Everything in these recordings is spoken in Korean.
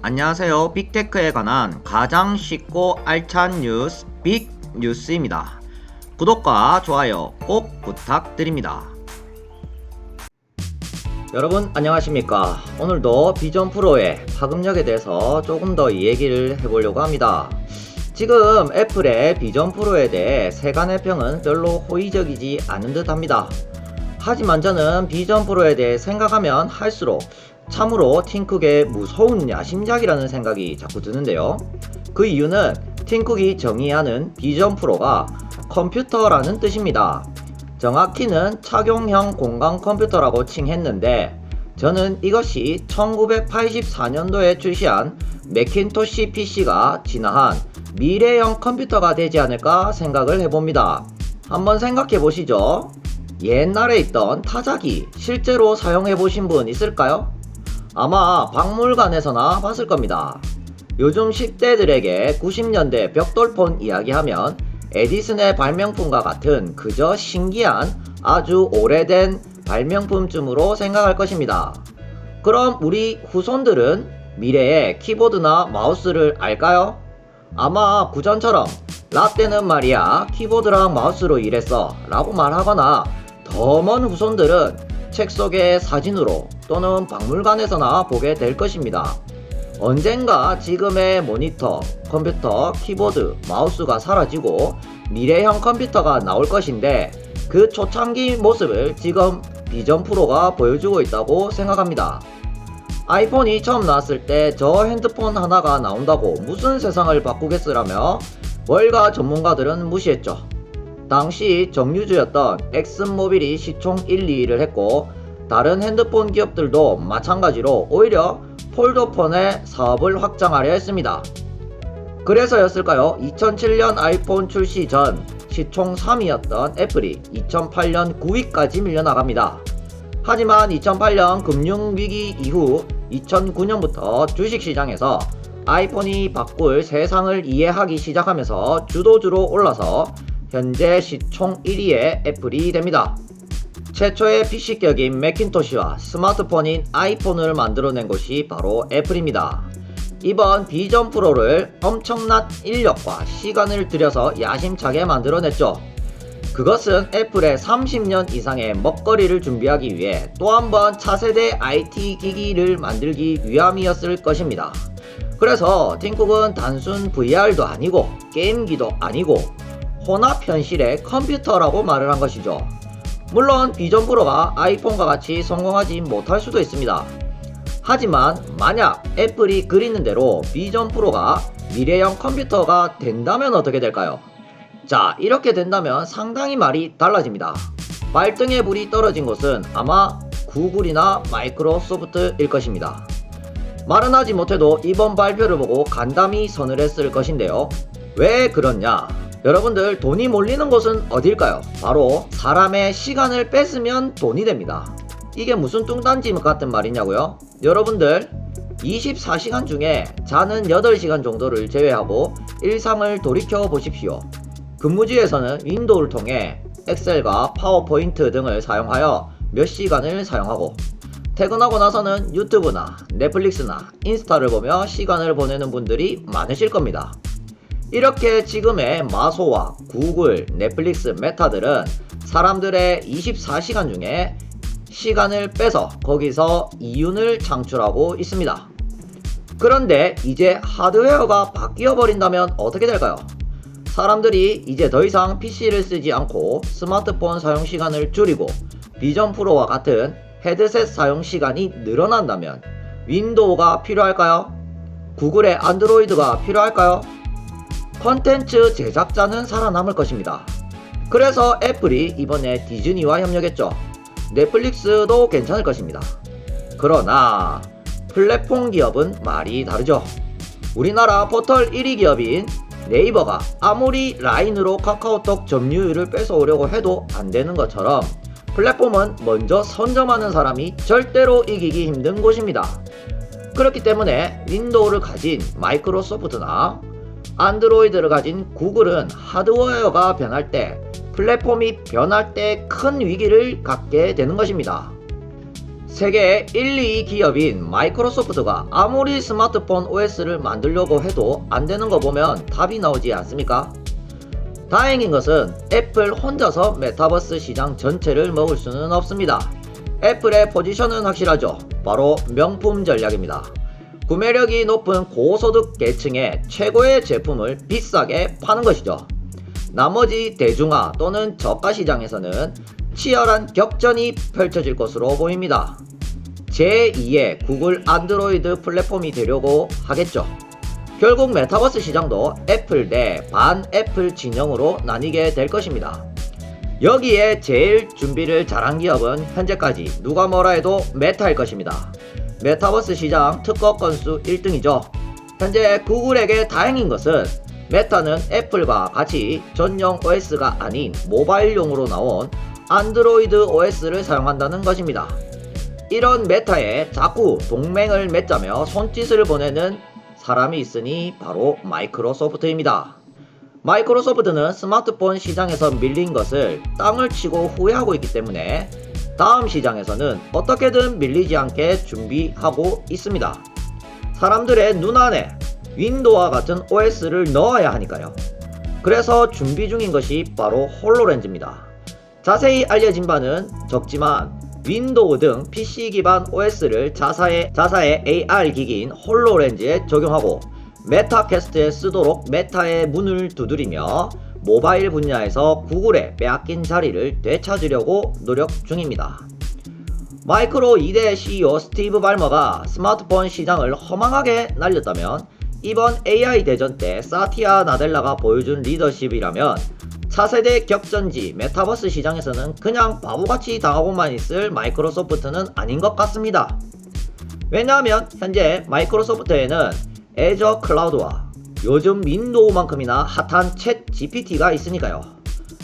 안녕하세요. 빅테크에 관한 가장 쉽고 알찬 뉴스 빅 뉴스입니다. 구독과 좋아요 꼭 부탁드립니다. 여러분 안녕하십니까? 오늘도 비전 프로의 파급력에 대해서 조금 더 얘기를 해보려고 합니다. 지금 애플의 비전 프로에 대해 세간의 평은 별로 호의적이지 않은 듯 합니다. 하지만 저는 비전 프로에 대해 생각하면 할수록 참으로 팀쿡의 무서운 야심작이라는 생각이 자꾸 드는데요. 그 이유는 팀쿡이 정의하는 비전 프로가 컴퓨터라는 뜻입니다. 정확히는 착용형 공간 컴퓨터라고 칭했는데 저는 이것이 1984년도에 출시한 맥킨토시 PC가 진화한 미래형 컴퓨터가 되지 않을까 생각을 해봅니다. 한번 생각해 보시죠. 옛날에 있던 타자기 실제로 사용해 보신 분 있을까요? 아마 박물관에서나 봤을 겁니다. 요즘 10대들에게 90년대 벽돌폰 이야기하면 에디슨의 발명품과 같은 그저 신기한 아주 오래된 발명품쯤으로 생각할 것입니다. 그럼 우리 후손들은 미래의 키보드나 마우스를 알까요? 아마 구전처럼 라떼는 말이야 키보드랑 마우스로 일했어 라고 말하거나 더 먼 후손들은 책 속의 사진으로 또는 박물관에서나 보게 될 것입니다. 언젠가 지금의 모니터, 컴퓨터, 키보드, 마우스가 사라지고 미래형 컴퓨터가 나올 것인데 그 초창기 모습을 지금 비전 프로가 보여주고 있다고 생각합니다. 아이폰이 처음 나왔을 때 저 핸드폰 하나가 나온다고 무슨 세상을 바꾸겠으라며 월가 전문가들은 무시했죠. 당시 정유주였던 엑슨모빌이 시총 1, 2위를 했고 다른 핸드폰 기업들도 마찬가지로 오히려 폴더폰의 사업을 확장하려 했습니다. 그래서였을까요? 2007년 아이폰 출시 전 시총 3위였던 애플이 2008년 9위까지 밀려나갑니다. 하지만 2008년 금융위기 이후 2009년부터 주식시장에서 아이폰이 바꿀 세상을 이해하기 시작하면서 주도주로 올라서 현재 시총 1위의 애플이 됩니다. 최초의 PC격인 맥킨토시와 스마트폰인 아이폰을 만들어낸 곳이 바로 애플입니다. 이번 비전 프로를 엄청난 인력과 시간을 들여서 야심차게 만들어냈죠. 그것은 애플의 30년 이상의 먹거리를 준비하기 위해 또 한 번 차세대 IT 기기를 만들기 위함이었을 것입니다. 그래서 팀쿡은 단순 VR도 아니고 게임기도 아니고 혼합 현실의 컴퓨터라고 말을 한 것이죠. 물론 비전 프로가 아이폰과 같이 성공하지 못할 수도 있습니다. 하지만 만약 애플이 그리는 대로 비전 프로가 미래형 컴퓨터가 된다면 어떻게 될까요? 자, 이렇게 된다면 상당히 말이 달라집니다. 발등에 불이 떨어진 곳은 아마 구글이나 마이크로소프트일 것입니다. 말은 하지 못해도 이번 발표를 보고 간담이 서늘했을 것인데요. 왜 그렇냐? 여러분들 돈이 몰리는 곳은 어딜까요? 바로 사람의 시간을 뺏으면 돈이 됩니다. 이게 무슨 뚱딴지 같은 말이냐고요? 여러분들 24시간 중에 자는 8시간 정도를 제외하고 일상을 돌이켜 보십시오. 근무지에서는 윈도우를 통해 엑셀과 파워포인트 등을 사용하여 몇 시간을 사용하고 퇴근하고 나서는 유튜브나 넷플릭스나 인스타를 보며 시간을 보내는 분들이 많으실 겁니다. 이렇게 지금의 마소와 구글, 넷플릭스, 메타들은 사람들의 24시간 중에 시간을 빼서 거기서 이윤을 창출하고 있습니다. 그런데 이제 하드웨어가 바뀌어 버린다면 어떻게 될까요? 사람들이 이제 더 이상 PC를 쓰지 않고 스마트폰 사용 시간을 줄이고 비전 프로와 같은 헤드셋 사용 시간이 늘어난다면 윈도우가 필요할까요? 구글의 안드로이드가 필요할까요? 컨텐츠 제작자는 살아남을 것입니다. 그래서 애플이 이번에 디즈니와 협력했죠. 넷플릭스도 괜찮을 것입니다. 그러나 플랫폼 기업은 말이 다르죠. 우리나라 포털 1위 기업인 네이버가 아무리 라인으로 카카오톡 점유율을 뺏어오려고 해도 안 되는 것처럼 플랫폼은 먼저 선점하는 사람이 절대로 이기기 힘든 곳입니다. 그렇기 때문에 윈도우를 가진 마이크로소프트나 안드로이드를 가진 구글은 하드웨어가 변할 때 플랫폼이 변할 때 큰 위기를 갖게 되는 것입니다. 세계 1, 2 기업인 마이크로소프트가 아무리 스마트폰 OS를 만들려고 해도 안 되는 거 보면 답이 나오지 않습니까? 다행인 것은 애플 혼자서 메타버스 시장 전체를 먹을 수는 없습니다. 애플의 포지션은 확실하죠. 바로 명품 전략입니다. 구매력이 높은 고소득 계층에 최고의 제품을 비싸게 파는 것이죠. 나머지 대중화 또는 저가 시장에서는 치열한 격전이 펼쳐질 것으로 보입니다. 제2의 구글 안드로이드 플랫폼이 되려고 하겠죠. 결국 메타버스 시장도 애플 대 반 애플 진영으로 나뉘게 될 것입니다. 여기에 제일 준비를 잘한 기업은 현재까지 누가 뭐라 해도 메타일 것입니다. 메타버스 시장 특허 건수 1등이죠. 현재 구글에게 다행인 것은 메타는 애플과 같이 전용 OS가 아닌 모바일용으로 나온 안드로이드 OS를 사용한다는 것입니다. 이런 메타에 자꾸 동맹을 맺자며 손짓을 보내는 사람이 있으니 바로 마이크로소프트입니다. 마이크로소프트는 스마트폰 시장에서 밀린 것을 땅을 치고 후회하고 있기 때문에 다음 시장에서는 어떻게든 밀리지 않게 준비하고 있습니다. 사람들의 눈 안에 윈도우와 같은 OS를 넣어야 하니까요. 그래서 준비 중인 것이 바로 홀로렌즈입니다. 자세히 알려진 바는 적지만 윈도우 등 PC 기반 OS를 자사의, 자사의 AR 기기인 홀로렌즈에 적용하고 메타캐스트에 쓰도록 메타의 문을 두드리며 모바일 분야에서 구글의 빼앗긴 자리를 되찾으려고 노력 중입니다. 마이크로 2대 CEO 스티브 발머가 스마트폰 시장을 허망하게 날렸다면 이번 AI 대전 때 사티아 나델라가 보여준 리더십이라면 차세대 격전지 메타버스 시장에서는 그냥 바보같이 당하고만 있을 마이크로소프트는 아닌 것 같습니다. 왜냐하면 현재 마이크로소프트에는 애저 클라우드와 요즘 윈도우만큼이나 핫한 챗 GPT가 있으니까요.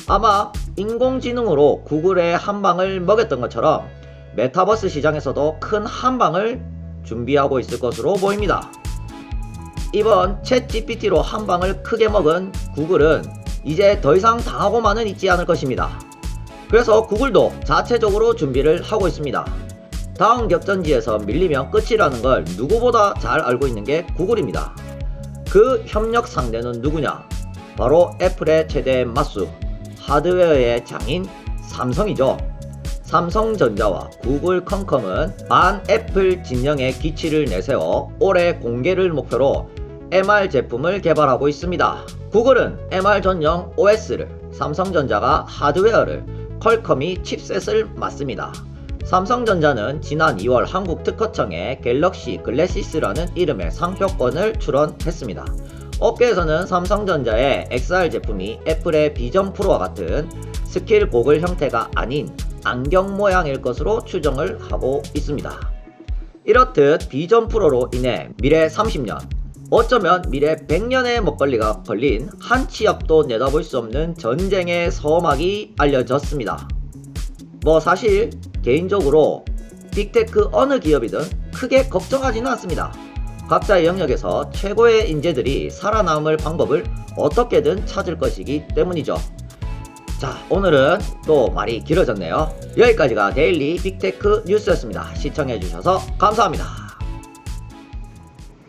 아마 인공지능으로 구글의 한방을 먹였던 것처럼 메타버스 시장에서도 큰 한방을 준비하고 있을 것으로 보입니다. 이번 챗 GPT로 한방을 크게 먹은 구글은 이제 더 이상 당하고만은 있지 않을 것입니다. 그래서 구글도 자체적으로 준비를 하고 있습니다. 다음 격전지에서 밀리면 끝이라는 걸 누구보다 잘 알고 있는 게 구글입니다. 그 협력 상대는 누구냐? 바로 애플의 최대 맞수, 하드웨어의 장인 삼성이죠. 삼성전자와 구글 컴컴은 반 애플 진영의 기치를 내세워 올해 공개를 목표로 MR 제품을 개발하고 있습니다. 구글은 MR 전용 OS를, 삼성전자가 하드웨어를, 퀄컴이 칩셋을 맡습니다. 삼성전자는 지난 2월 한국 특허청에 갤럭시 글래시스라는 이름의 상표권을 출원했습니다. 업계에서는 삼성전자의 XR 제품이 애플의 비전 프로와 같은 스킬 고글 형태가 아닌 안경 모양일 것으로 추정을 하고 있습니다. 이렇듯 비전 프로로 인해 미래 30년, 어쩌면 미래 100년의 먹거리가 걸린 한 치 앞도 내다볼 수 없는 전쟁의 서막이 알려졌습니다. 뭐 사실 개인적으로 빅테크 어느 기업이든 크게 걱정하지는 않습니다. 각자의 영역에서 최고의 인재들이 살아남을 방법을 어떻게든 찾을 것이기 때문이죠. 자, 오늘은 또 말이 길어졌네요. 여기까지가 데일리 빅테크 뉴스였습니다. 시청해주셔서 감사합니다.